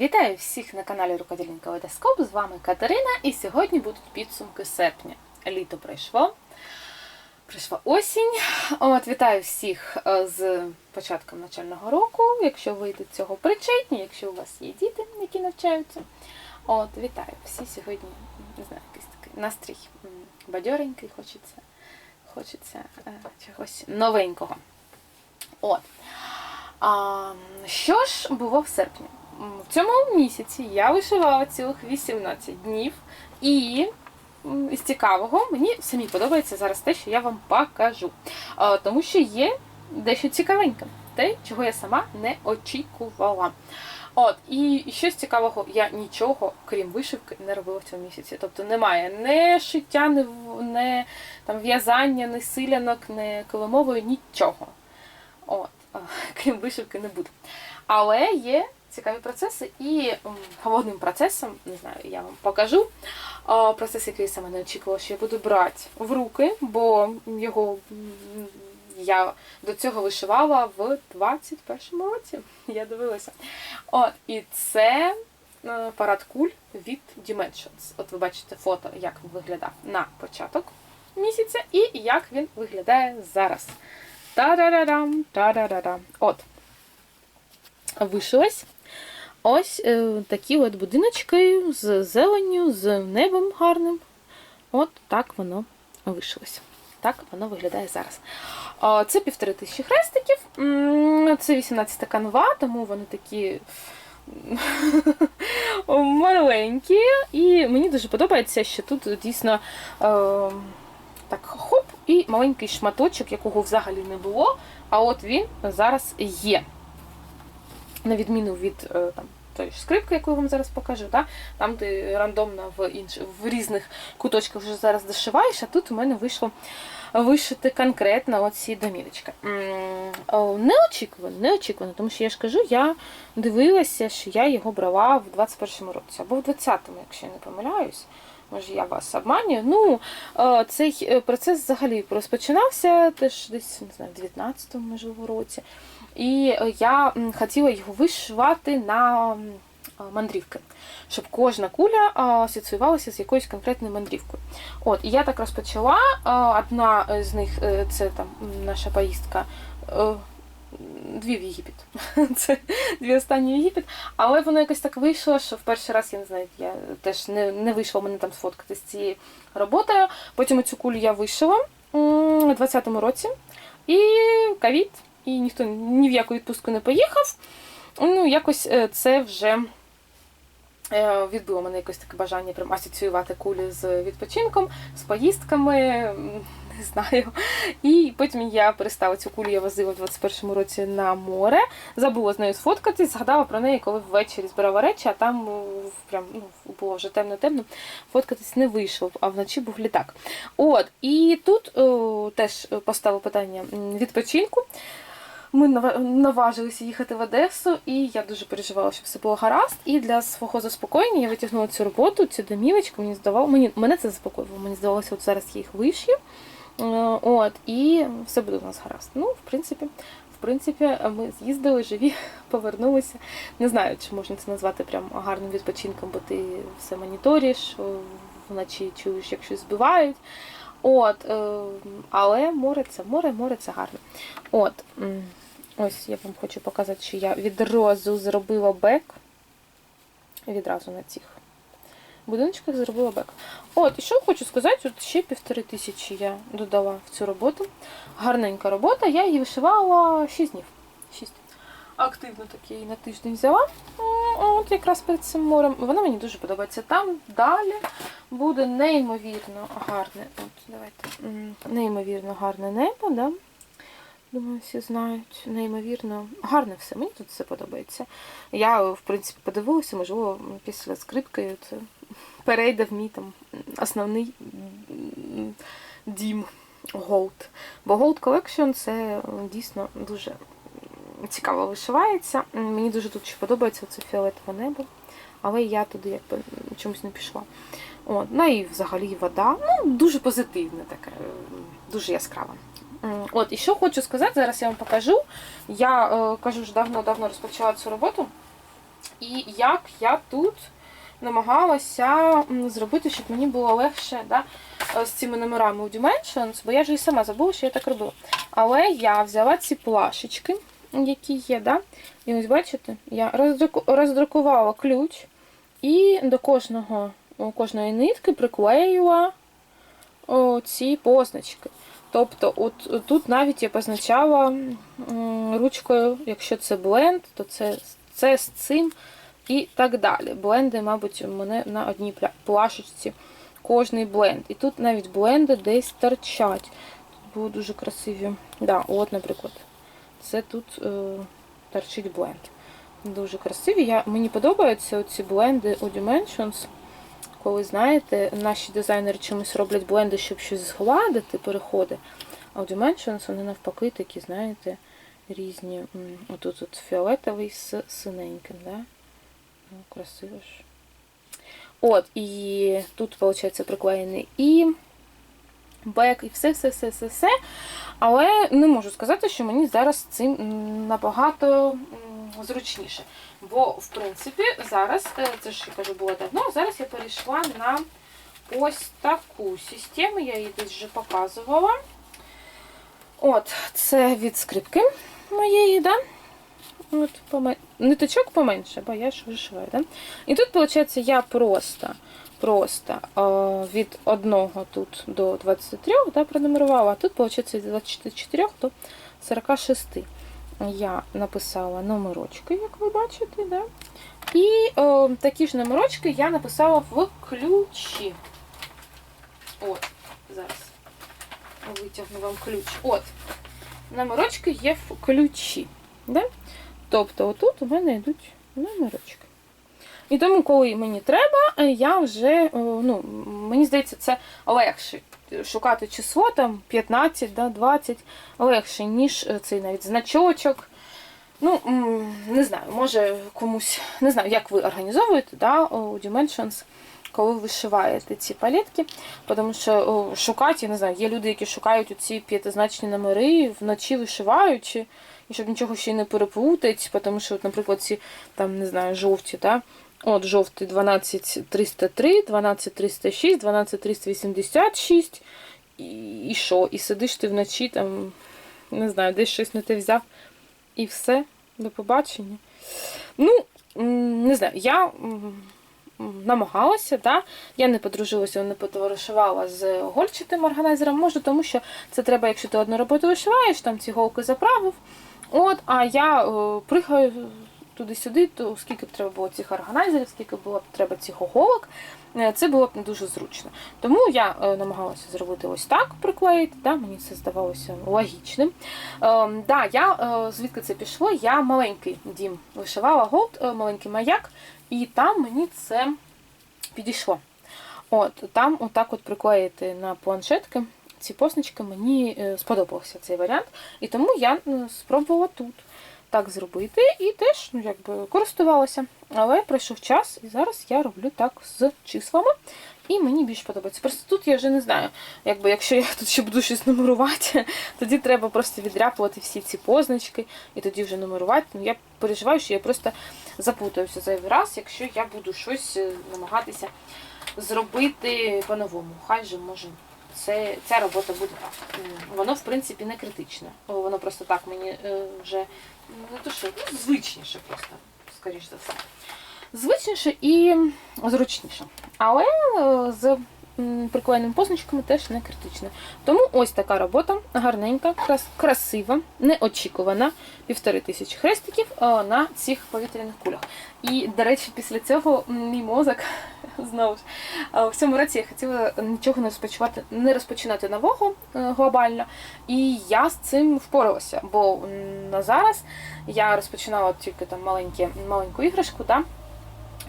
Вітаю всіх на каналі Рукодільника Ведескоп. З вами Катерина, і сьогодні будуть підсумки серпня. Літо пройшло. Прийшла осінь. От, вітаю всіх е, з початком навчального року. Якщо ви до цього причетні, якщо у вас є діти, які навчаються. От, вітаю. Всі сьогодні, не знаю, якийсь такий настрій бадьоренький, хочеться, хочеться е, чогось новенького. От. А, що ж було в серпні? В цьому місяці я вишивала цілих 18 днів, і із цікавого мені самі подобається зараз те, що я вам покажу. Тому що є дещо цікавеньке, те, чого я сама не очікувала. От, і щось цікавого, я нічого, крім вишивки, не робила в цьому місяці. Тобто немає не шиття, не, не там, в'язання, не силянок, не килимової, нічого. От, крім вишивки, не буде. Але є цікаві процеси, і м, головним процесом, не знаю, я вам покажу. Процес, який саме не очікувала, що я буду брати в руки, бо його я до цього вишивала в 21-му році. Я дивилася. От, і це е, парад куль від Dimensions. От ви бачите фото, як він виглядав на початок місяця, і як він виглядає зараз. Та-да-да-дам, та-да-да-дам. От. Вишилась. Ось е, такі от будиночки з зеленню, з небом гарним. От так воно вишилось. Так воно виглядає зараз. Це півтори тисячі хрестиків. Це 18 канва, тому вони такі маленькі. І мені дуже подобається, що тут дійсно. Е, так, хоп, і маленький шматочок, якого взагалі не було, а от він зараз є. На відміну від е, там, тої скрипки, яку я вам зараз покажу, да? там ти рандомно в інш... в різних куточках вже зараз дошиваєш, а тут у мене вийшло вишити конкретно оці доміночки. Неочікувано, неочікувано, тому що я ж кажу, я дивилася, що я його брала в 21-му році, або в 20-му, якщо я не помиляюсь. Може, я вас обманюю. Ну, е, цей е, процес взагалі розпочинався теж десь не знаю, в 19-му, можливо, році. І е, я хотіла його вишивати на е, мандрівки, щоб кожна куля е, асоціювалася з якоюсь конкретною мандрівкою. От, і я так розпочала. Одна з них це там наша поїздка. Дві в Єгипет. Це дві останні в Єгипет. Але воно якось так вийшло, що в перший раз, я не знаю, я теж не, не вийшло мене там сфоткати з цією роботою. Потім цю кулю я вишила у 20-му році. І ковід, і ніхто ні в яку відпустку не поїхав. Ну, якось е, це вже е, відбило мене якось таке бажання прям асоціювати кулі з відпочинком, з поїздками. Не знаю. І потім я перестала цю кулю, я возила в 21-му році на море, забула з нею сфоткатись, згадала про неї, коли ввечері збирала речі, а там ну, прям ну, було вже темно-темно, фоткатись не вийшло, а вночі був літак. От, і тут о, теж поставила питання відпочинку. Ми нава- наважилися їхати в Одесу, і я дуже переживала, щоб все було гаразд. І для свого заспокоєння я витягнула цю роботу, цю домівочку. Мені здавало, мені мене це заспокоювало. Мені здавалося, от зараз я їх вишью. Е, От, і все буде у нас гаразд. Ну, в принципі, в принципі, ми з'їздили, живі, повернулися. Не знаю, чи можна це назвати прям гарним відпочинком, бо ти все моніториш, вночі чуєш, як щось збивають. От, е, але море це море, море це гарно. От, ось я вам хочу показати, що я відразу зробила бек. Відразу на цих будиночках зробила бек. От, і що хочу сказати, от ще півтори тисячі я додала в цю роботу. Гарненька робота, я її вишивала 6 днів. 6. Активно так я її на тиждень взяла. От якраз перед цим морем. Вона мені дуже подобається. Там далі буде неймовірно гарне. От, давайте. Неймовірно гарне небо, да? Думаю, всі знають. Неймовірно гарне все. Мені тут все подобається. Я, в принципі, подивилася, можливо, після скрипки це перейде в мій там основний дім Gold. Бо Gold Collection це дійсно дуже цікаво вишивається. Мені дуже тут ще подобається це фіолетове небо, але я туди якби чомусь не пішла. От, ну і взагалі вода. Ну, дуже позитивна така, е, дуже яскрава. От, і що хочу сказати, зараз я вам покажу. Я е, кажу, ж давно-давно розпочала цю роботу. і як я тут намагалася зробити, щоб мені було легше да, е, з цими номерами у Dimensions, бо я ж і сама забула, що я так робила. Але я взяла ці плашечки, які є, да, і ось бачите, я роздрукувала ключ і до кожного, кожної нитки приклеїла ці позначки. Тобто, от тут навіть я позначала ручкою, якщо це бленд, то це, це з цим і так далі. Бленди, мабуть, у мене на одній плашечці кожний бленд. І тут навіть бленди десь торчать. Тут було дуже красиві. Да, от, наприклад, це тут е, торчить бленд. Дуже красиві. Я, мені подобаються ці бленди у Dimensions. Коли знаєте, наші дизайнери чомусь роблять бленди, щоб щось згладити, переходи. А у Dimensions вони навпаки такі, знаєте, різні. Отут от фіолетовий з синеньким, да? Ну, красиво ж. От, і тут, виходить, приклеєний і бек, і все, все, все, все, все. Але не можу сказати, що мені зараз цим набагато зручніше. Бо, в принципі, зараз, е, це ж я кажу, було давно, зараз я перейшла на ось таку систему, я її десь вже показувала. От, це від скрипки моєї, да? От, помен... Ниточок поменше, бо я ж вишиваю, да? І тут, виходить, я просто, просто від 1 тут до 23 да, пронумерувала, а тут, виходить, від 24 до 46 я написала номерочки, як ви бачите, да? І е, такі ж номерочки я написала в ключі. От, зараз витягну вам ключ. От, номерочки є в ключі. Да? Тобто, отут у мене йдуть номерочки. І тому, коли мені треба, я вже, е, ну, мені здається, це легше шукати число, там 15, да, 20, легше, ніж е, цей навіть значочок. Ну, не знаю, може комусь, не знаю, як ви організовуєте да, у Dimensions, коли ви вишиваєте ці палетки. Тому що шукати, я не знаю, є люди, які шукають ці п'ятизначні номери вночі вишиваючи, і щоб нічого ще й не переплутати, тому що, от, наприклад, ці там, не знаю, жовті, да? От жовтий 12303, 12306, 12386. І, і що? І сидиш ти вночі, там, не знаю, десь щось не те взяв. І все, до побачення. Ну, не знаю, я намагалася, да? я не подружилася, не потоваришувала з гольчатим органайзером, може, тому що це треба, якщо ти одну роботу вишиваєш, там ці голки заправив. От, а я е, пригаю туди-сюди, то скільки б треба було цих органайзерів, скільки було б треба цих голок, е, це було б не дуже зручно. Тому я е, намагалася зробити ось так, приклеїти, да, мені це здавалося логічним. Ем, да, я, е, звідки це пішло? Я маленький дім вишивала голд, е, маленький маяк, і там мені це підійшло. От, Там отак от приклеїти на планшетки ці позначки, мені е, сподобався цей варіант, і тому я е, спробувала тут так зробити і теж ну, якби, користувалася. Але пройшов час, і зараз я роблю так з числами. І мені більш подобається. Просто тут я вже не знаю, якби якщо я тут ще буду щось нумерувати, тоді треба просто відряпувати всі ці позначки і тоді вже нумерувати. Ну, я переживаю, що я просто запутаюся зайвий раз, якщо я буду щось е, намагатися зробити по-новому. Хай же може. Це, ця робота буде так. Воно, в принципі, не критичне. Воно просто так мені е, вже ну, не то що, ну, звичніше просто, скоріш за все. Звичніше і зручніше. Але е, з приклеєними позначками теж не критично. Тому ось така робота, гарненька, крас- красива, неочікувана. Півтори тисячі хрестиків е, на цих повітряних кулях. І, до речі, після цього мій мозок знову ж е, в цьому році я хотіла нічого не розпочинати, не розпочинати нового е, глобально. І я з цим впоралася. Бо на зараз я розпочинала тільки там маленькі, маленьку іграшку. Да?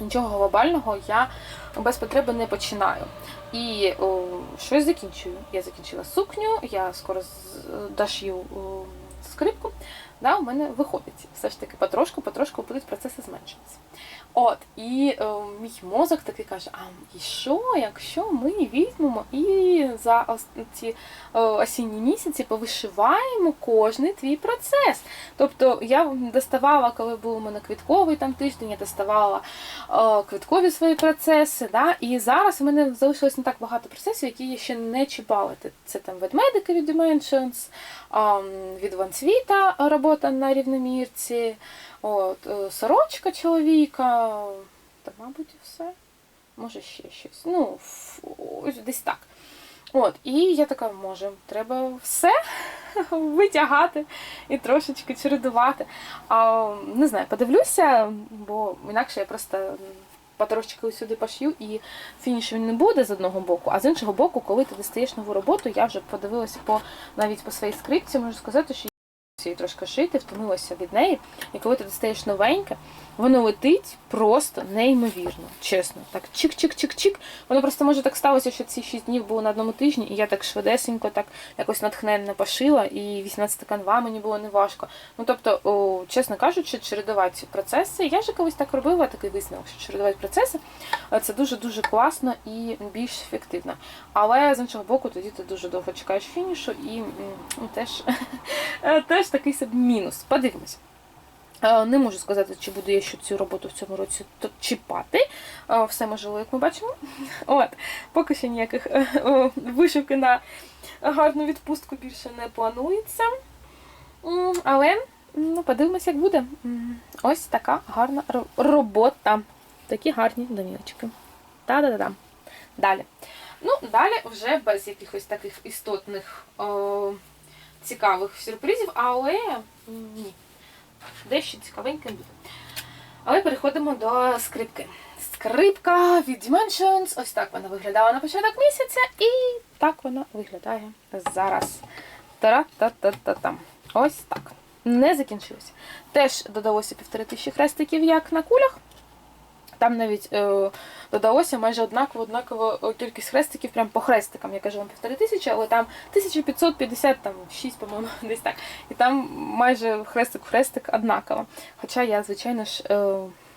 Нічого глобального я без потреби не починаю. І о, щось закінчую. Я закінчила сукню, я скоро дошью скрипку. да, у мене виходить. Все ж таки потрошку, потрошку будуть процеси зменшуватися. От, і е, мій мозок такий каже: а і що, якщо ми візьмемо і за ці е, осінні місяці повишиваємо кожний твій процес. Тобто я доставала, коли був у мене квітковий там тиждень, я доставала е, квіткові свої процеси. Да? І зараз у мене залишилось не так багато процесів, які я ще не чіпала. Це- там ведмедики від Dimensions, м, від Вансвіта робота на рівномірці, от, е, сорочка чоловіка, та, мабуть, і все. Може ще щось. Ну, ось десь так. От, і я така, може, треба все витягати і трошечки чередувати. А, не знаю, подивлюся, бо інакше я просто потрошечки сюди пошью, і фініш він не буде з одного боку, а з іншого боку, коли ти достаєш нову роботу, я вже подивилася по навіть по своїй скрипці, можу сказати, що її трошки шити, втомилася від неї. І коли ти достаєш новеньке, воно летить просто неймовірно, чесно. Так чик-чик-чик-чик. Воно просто може так сталося, що ці 6 днів було на одному тижні, і я так швидесенько, так якось натхненно пошила, і 18 канва мені було не важко. Ну тобто, о, чесно кажучи, чередувати процеси. Я вже колись так робила, такий висновок, що чередувати процеси е, це дуже дуже класно і більш ефективно. Але з іншого боку, тоді ти дуже довго чекаєш фінішу, і ну, теж, е, теж такий собі мінус. Подивимось. Е, Не можу сказати, чи буду я ще цю роботу в цьому році чіпати. Е, Все можливо, як ми бачимо. От, поки що ніяких е, вишивки на гарну відпустку більше не планується. Але ну, подивимося, як буде. Ось така гарна робота. Такі гарні доміночки. Та-да-да-да. Далі. Ну, далі вже без якихось таких істотних о, цікавих сюрпризів, але ні. Дещо цікавеньке буде. Але переходимо до скрипки. Скрипка від Dimensions. Ось так вона виглядала на початок місяця, і так вона виглядає зараз. Тара-та-та-та-там. Ось так. Не закінчилося. Теж додалося півтори тисячі хрестиків, як на кулях. Там навіть е, додалося майже однаково однаково е, кількість хрестиків, прям по хрестикам. Я кажу вам півтори тисячі, але там 1556, по-моєму, десь так. І там майже хрестик-хрестик однаково. Хоча я, звичайно ж, е,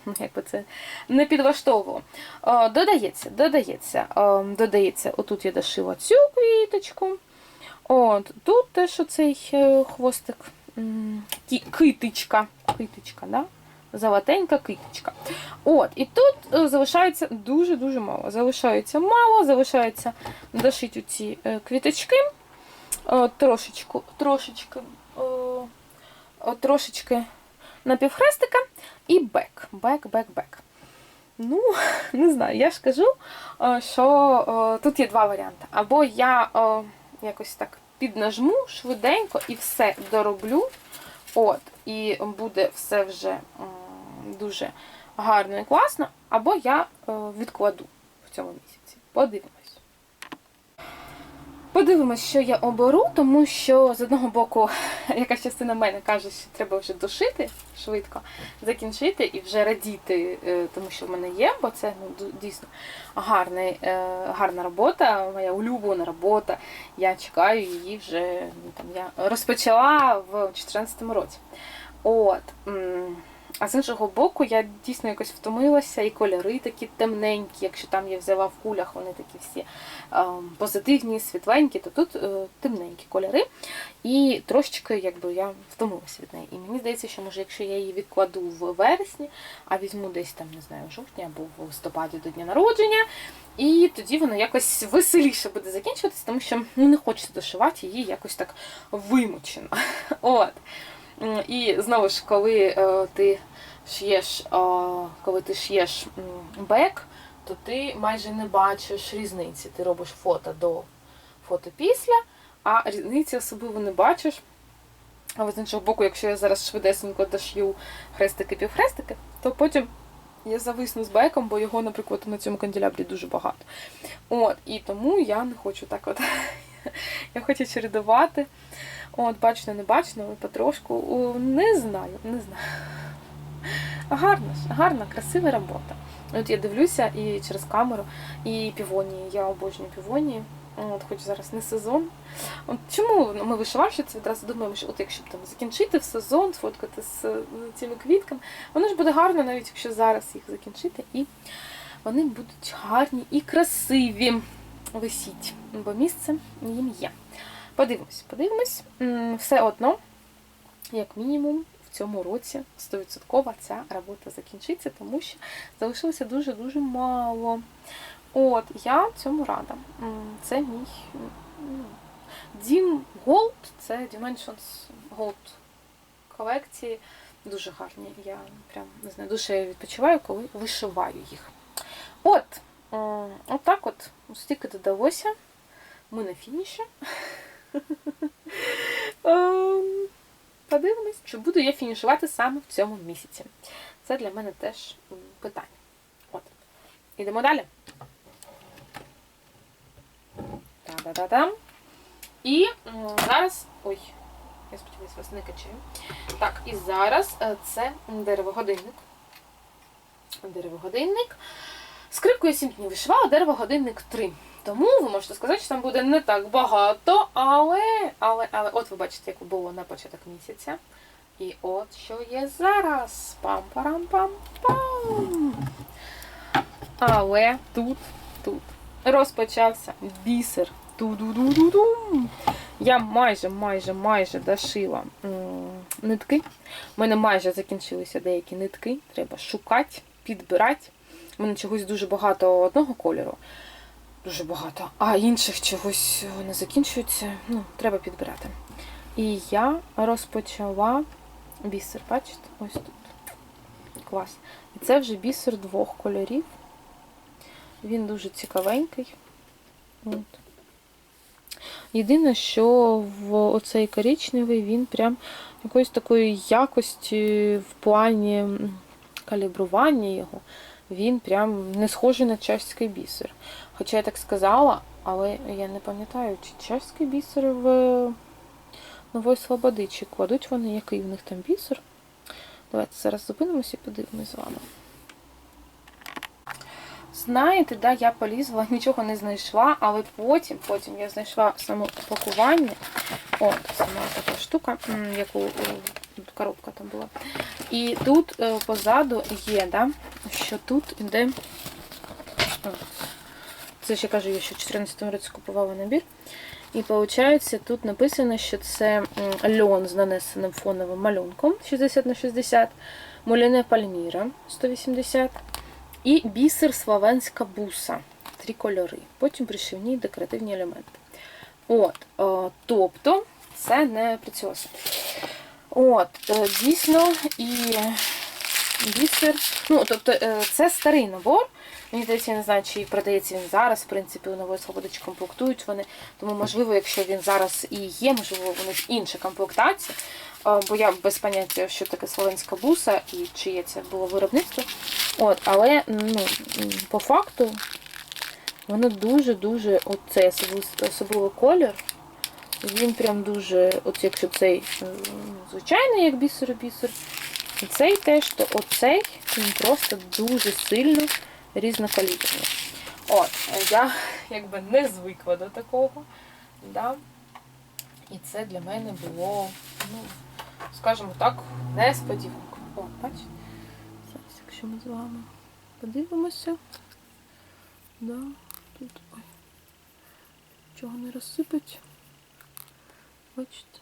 ну, як би це не підлаштовувала. Е, додається, додається, е, додається, отут я дошила цю квіточку. От, тут теж оцей е, хвостик, китичка, китичка, да? Золотенька китичка. От, і тут е, залишається дуже-дуже мало. Залишається мало, залишається дошити ці е, квіточки. Е, трошечку, трошечки, трошечки напівхрестика і бек. Бек, бек, бек. Ну, не знаю, я ж кажу, що тут є два варіанти. Або я якось так піднажму швиденько і все дороблю. От, і буде все вже дуже гарно і класно, або я е, відкладу в цьому місяці. Подивимось. Подивимось, що я оберу, тому що з одного боку якась частина мене каже, що треба вже дошити швидко, закінчити і вже радіти, е, тому що в мене є, бо це ну, дійсно гарний, е, гарна робота, моя улюблена робота. Я чекаю її вже ну, там, я розпочала в 2014 році. От. А з іншого боку, я дійсно якось втомилася, і кольори такі темненькі, якщо там я взяла в кулях, вони такі всі е, позитивні, світленькі, то тут е, темненькі кольори. І трошечки якби я втомилася від неї. І мені здається, що може, якщо я її відкладу в вересні, а візьму десь там, не знаю, в жовтні або в листопаді до дня народження, і тоді воно якось веселіше буде закінчуватися, тому що ну, не хочеться дошивати її якось так вимучено. От. І знову ж, коли е, ти ш'єш, коли ти ш'єш бек, то ти майже не бачиш різниці. Ти робиш фото до фото після, а різниці особливо не бачиш. Але з іншого боку, якщо я зараз швидесенько дошью хрестики-півхрестики, то потім я зависну з беком, бо його, наприклад, на цьому канделябрі дуже багато. От, і тому я не хочу так от. Я хочу чередувати. От, бачно, не бачно, потрошку. Не знаю, не знаю. Гарна ж, гарна, красива робота. От я дивлюся і через камеру, і півонії. Я обожнюю півонії. От, хоч зараз не сезон. От, чому ми вишивальщиці відразу думаємо, що от якщо б там закінчити в сезон, сфоткати з е, цими квітками, воно ж буде гарно, навіть якщо зараз їх закінчити, і вони будуть гарні і красиві висіть, бо місце їм є. Подивимось, подивимось. Все одно, як мінімум, в цьому році 100% ця робота закінчиться, тому що залишилося дуже-дуже мало. От, я цьому рада. Це мій Дім Gold, це Dimensions Gold колекції. Дуже гарні. Я прям не знаю, дуже відпочиваю, коли вишиваю їх. От, м, от от, стільки додалося. Ми на фініші. Подивимось, чи буду я фінішувати саме в цьому місяці. Це для мене теж питання. От. Ідемо далі. Та-да-да-дам. І зараз. Ой, я сподіваюся, вас не качаю. Так, і зараз е, це деревогодинник. Деревогодинник. Скрипку я 7 днів вишивала, деревогодинник 3. Тому ви можете сказати, що там буде не так багато, але, але, але, от ви бачите, як було на початок місяця. І от що є зараз. Пам-парам-пам-пам. Але тут, тут розпочався бісер. Ту-ду-ду-ду-дум. Я майже, майже, майже дошила нитки. У мене майже закінчилися деякі нитки. Треба шукати, підбирати. У мене чогось дуже багато одного кольору. Дуже багато. А інших чогось не закінчується. Ну, треба підбирати. І я розпочала бісер, бачите? Ось тут. Клас. І це вже бісер двох кольорів. Він дуже цікавенький. От. Єдине, що в оцей коричневий він прям якоїсь такої якості в плані калібрування його, він прям не схожий на чеський бісер. Хоча я так сказала, але я не пам'ятаю, чи чеський бісер в Нової Слободи, чи кладуть вони, який в них там бісер. Давайте зараз зупинимося і подивимось з вами. Знаєте, да, я полізла, нічого не знайшла, але потім, потім я знайшла саме упакування. От, сама така штука, яку е, коробка там була. І тут е, позаду є, да, що тут іде. Це я кажу, я ще в 2014 році купувала набір. І виходить, тут написано, що це льон з нанесеним фоновим малюнком 60 на 60, муляне пальміра 180 і бісер Славенська буса. Три кольори. Потім пришивні декоративні елементи. От, е, тобто, це не прицьоси. От, е, дійсно, і бісер. Ну, тобто, е, це старий набор. Мені здається, я не знаю, чи продається він зараз, в принципі, у нової свободи комплектують вони. Тому, можливо, якщо він зараз і є, можливо, у них інша комплектація. Е, Бо я без поняття, що таке словенська буса і чиє це було виробництво. От, але ну, по факту воно дуже-дуже оцей особливий, особливий колір. Він прям дуже, от якщо цей звичайний, як бісер-бісер, і цей теж, то оцей він просто дуже сильно різнокаліберний. От, я якби не звикла до такого. Да? І це для мене було, ну, скажімо так, несподіванка. О, бачите? Зараз, якщо ми з вами подивимося. Да, тут ой, чого не розсипать. Бачите?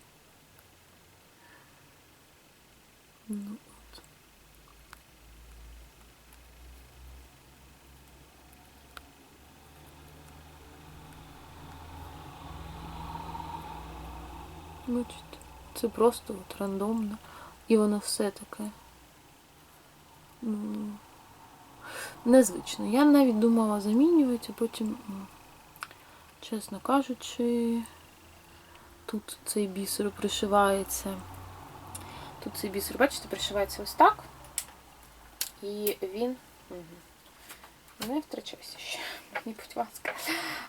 Ну, от. Бачите, це просто от рандомно. І воно все таке. Ну, незвично. Я навіть думала замінювати, а потім, чесно кажучи, тут цей бісер пришивається. Тут цей бісер, бачите, пришивається ось так. І він. Не втрачайся ще, мені будь ласка.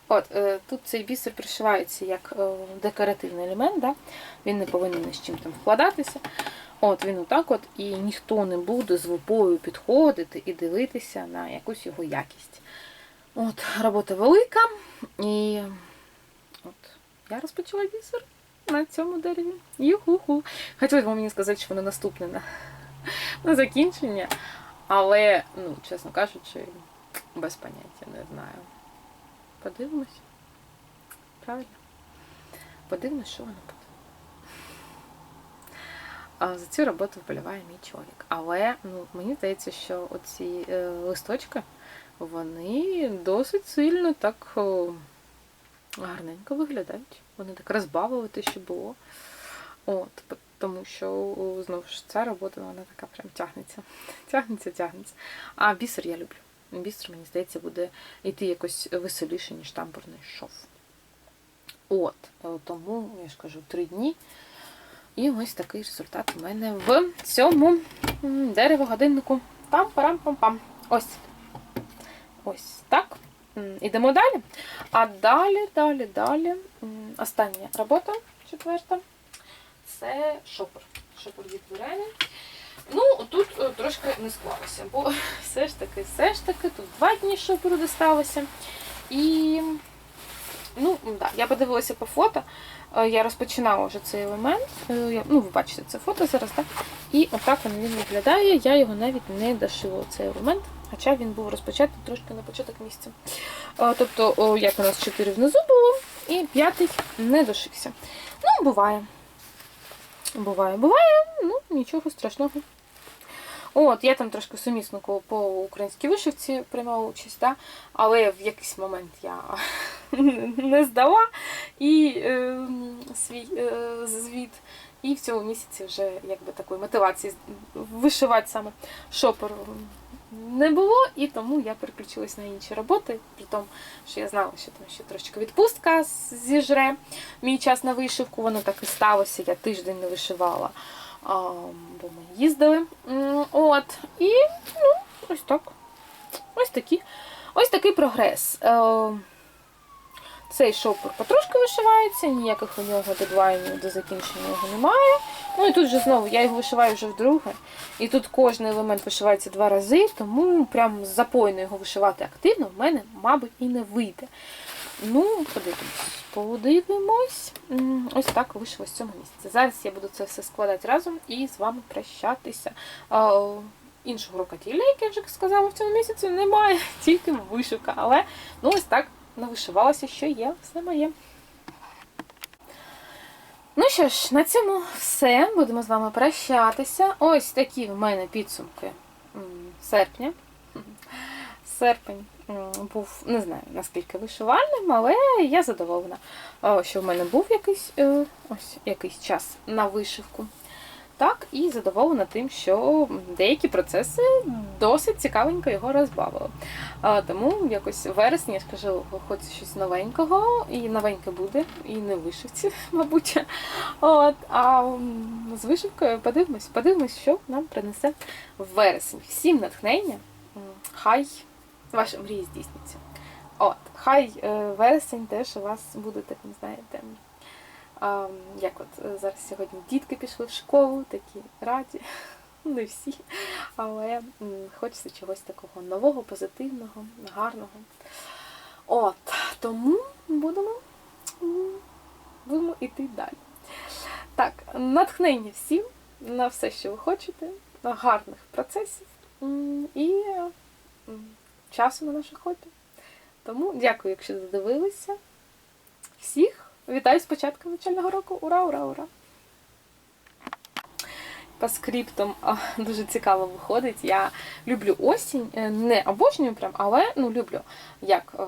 От, е, тут цей бісер пришивається як е, декоративний елемент, да? він не повинен з чим там вкладатися. От він отак от, і ніхто не буде з лупою підходити і дивитися на якусь його якість. От, робота велика, і От. Я розпочала бісер на цьому дереві. Юху-ху. Хотілося б мені сказати, що воно наступне на, на закінчення. Але, ну, чесно кажучи, без поняття не знаю. Подивимось. Правильно? Подивимось, що воно буде. А за цю роботу вболіває мій чоловік. Але ну, мені здається, що оці е, листочки, вони досить сильно так о, гарненько виглядають. Вони так розбавили що було. От, тому що знову ж ця робота вона така прям тягнеться. Тягнеться, тягнеться. А бісер я люблю. Бісер, мені здається, буде йти якось веселіше, ніж тамбурний шов. От, е, тому, я ж кажу, три дні. І ось такий результат у мене в цьому деревогодиннику. Там парам пам пам Ось. Ось так. Ідемо далі. А далі, далі, далі. Остання робота, четверта. Це шопер. Шопер від Вірені. Ну, тут е, трошки не склалося, бо все ж таки, все ж таки, тут два дні шоперу досталося. І ну, да, я подивилася по фото. Е, Я розпочинала вже цей елемент. Е, Ну, ви бачите це фото зараз, так? І отак він виглядає. Я його навіть не дошила цей елемент, хоча він був розпочатий трошки на початок місця. Тобто, як у нас чотири внизу було, і п'ятий не дошився. Ну, буває. Буває, буває, ну нічого страшного. От, я там трошки сумісно по українській вишивці приймала участь, да? але в якийсь момент я не здала і е, свій е, звіт. І в цьому місяці вже якби такої мотивації вишивати саме шопер не було, і тому я переключилась на інші роботи, при тому, що я знала, що там ще трошки відпустка зіжре мій час на вишивку, воно так і сталося, я тиждень не вишивала, бо ми їздили. От, і ну, ось так. Ось такі. Ось такий прогрес. Цей шопер потрошки вишивається, ніяких у нього дедлайнів до закінчення його немає. Ну і тут же знову я його вишиваю вже вдруге. І тут кожен елемент вишивається два рази, тому прям запойно його вишивати активно в мене, мабуть, і не вийде. Ну, подивимось. Подивимось. Ось так вийшло з цього місяця. Зараз я буду це все складати разом і з вами прощатися. Іншого рукоділля, як я вже сказала, в цьому місяці немає, тільки вишивка. Але ну ось так навишивалася, що є, все моє. Ну що ж, на цьому все. Будемо з вами прощатися. Ось такі в мене підсумки серпня. Серпень був, не знаю наскільки вишивальним, але я задоволена, що в мене був якийсь, е, ось, якийсь час на вишивку. Так, і задоволена тим, що деякі процеси досить цікавенько його розбавили. Тому якось в вересні я ж кажу, хочеться щось новенького, і новеньке буде, і не вишивці, мабуть. От, а з вишивкою подивимось, подивимось, що нам принесе вересень. Всім натхнення. Хай ваші мрії здійсняться. От, хай е, вересень теж у вас буде таким, знаєте. А, як от е, зараз сьогодні дітки пішли в школу, такі раді, не всі, але хочеться чогось такого нового, позитивного, гарного. От, тому будемо, будемо йти далі. Так, натхнення всім на все, що ви хочете, гарних процесів і часу на наше хобі. Тому дякую, якщо додивилися. Всіх вітаю з початком навчального року. Ура, ура, ура! По скриптам дуже цікаво виходить. Я люблю осінь, е, не обожнюю прям, але ну люблю як е,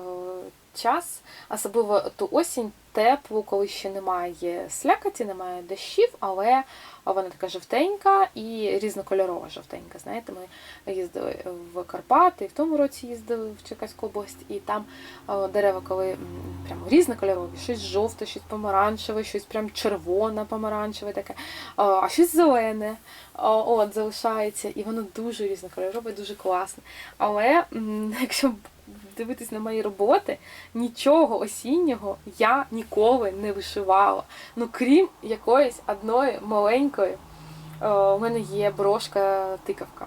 час, особливо ту осінь теплу, коли ще немає слякоті, немає дощів, але вона така жовтенька і різнокольорова жовтенька. Знаєте, ми їздили в Карпати, і в тому році їздили в Черкаську область, і там е, дерева, коли прямо різнокольорові, щось жовте, щось помаранчеве, щось прям червоне, помаранчеве таке, е, а щось зелене. е, От, залишається, і воно дуже різнокольорове, дуже класне. Але якщо дивитись на мої роботи, нічого осіннього я ніколи не вишивала. Ну, крім якоїсь одної маленької, е, у мене є брошка тикавка,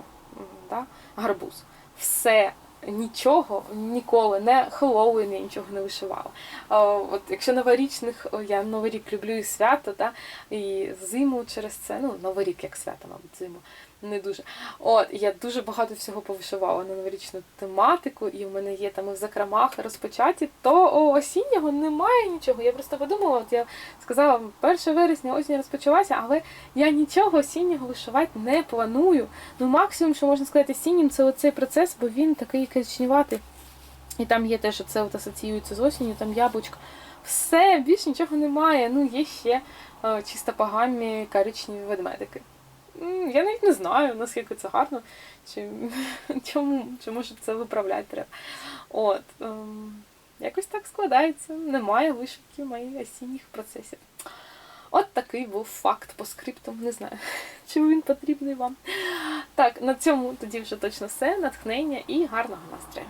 да? гарбуз. Все нічого ніколи, не Хеллоуін я нічого не вишивала. А, От якщо новорічних, я Новий рік люблю і свято, та, і зиму через це, ну, Новий рік як свято, мабуть, зиму. Не дуже. От, я дуже багато всього повишивала на новорічну тематику, і в мене є там в закромах розпочаті, то о, осіннього немає нічого. Я просто подумала, от я сказала, 1 вересня осінь розпочалася, але я нічого осіннього вишивати не планую. Ну, максимум, що можна сказати, осіннім, це оцей процес, бо він такий коричневатий. І там є те, що це от асоціюється з осінню, там яблучко. Все, більше нічого немає. Ну, є ще е, чисто по коричневі ведмедики. Я навіть не знаю, наскільки це гарно, чи чому, чи може це виправляти треба. От, ем, якось так складається. Немає вишивки моїх осінніх процесів. От такий був факт по скриптам. Не знаю, чи він потрібний вам. Так, на цьому тоді вже точно все. Натхнення і гарного настрою.